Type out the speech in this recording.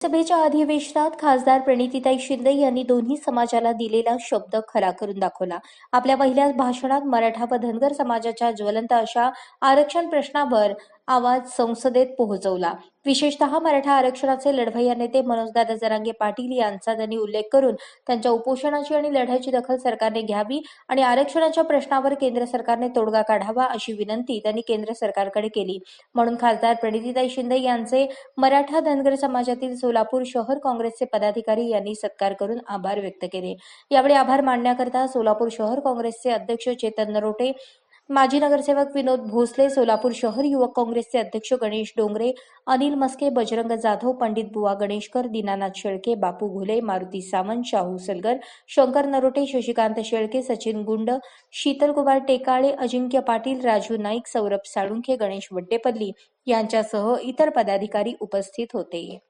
सभेच्या अधिवेशनात खासदार प्रणितीताई शिंदे यांनी दोन्ही समाजाला दिलेला शब्द खरा करून दाखवला. आपल्या पहिल्या भाषणात मराठा व धनगर समाजाच्या ज्वलंत अशा आरक्षण प्रश्नावर आवाज संसदेत पोहोचवला. विशेषतः मराठा आरक्षणाचे लढवय्या नेते मनोजदादा जरांगे पाटील यांचा त्यांनी उल्लेख करून त्यांच्या उपोषणाची आणि लढ्याची दखल सरकारने घ्यावी आणि आरक्षणाच्या प्रश्नावर केंद्र सरकारने तोडगा काढावा अशी विनंती त्यांनी केंद्र सरकारकडे केली. म्हणून खासदार प्रणितीताई शिंदे यांचे मराठा धनगर समाजातील सोलापूर शहर काँग्रेसचे पदाधिकारी यांनी सत्कार करून आभार व्यक्त केले. यावेळी आभार मानण्याकरता सोलापूर शहर काँग्रेसचे अध्यक्ष चेतन नरोटे माजी नगरसेवक विनोद भोसले सोलापूर शहर युवक काँग्रेसचे अध्यक्ष गणेश डोंगरे अनिल मस्के बजरंग जाधव पंडित बुवा गणेशकर दीनानाथ शेळके बापू घुले मारुती सावंत शाहू सलगर शंकर नरोटे शशिकांत शेळके सचिन गुंड शीतलकुमार टेकाळे अजिंक्य पाटील राजू नाईक सौरभ साळुंखे गणेश वड्डेपल्ली यांच्यासह इतर पदाधिकारी उपस्थित होते.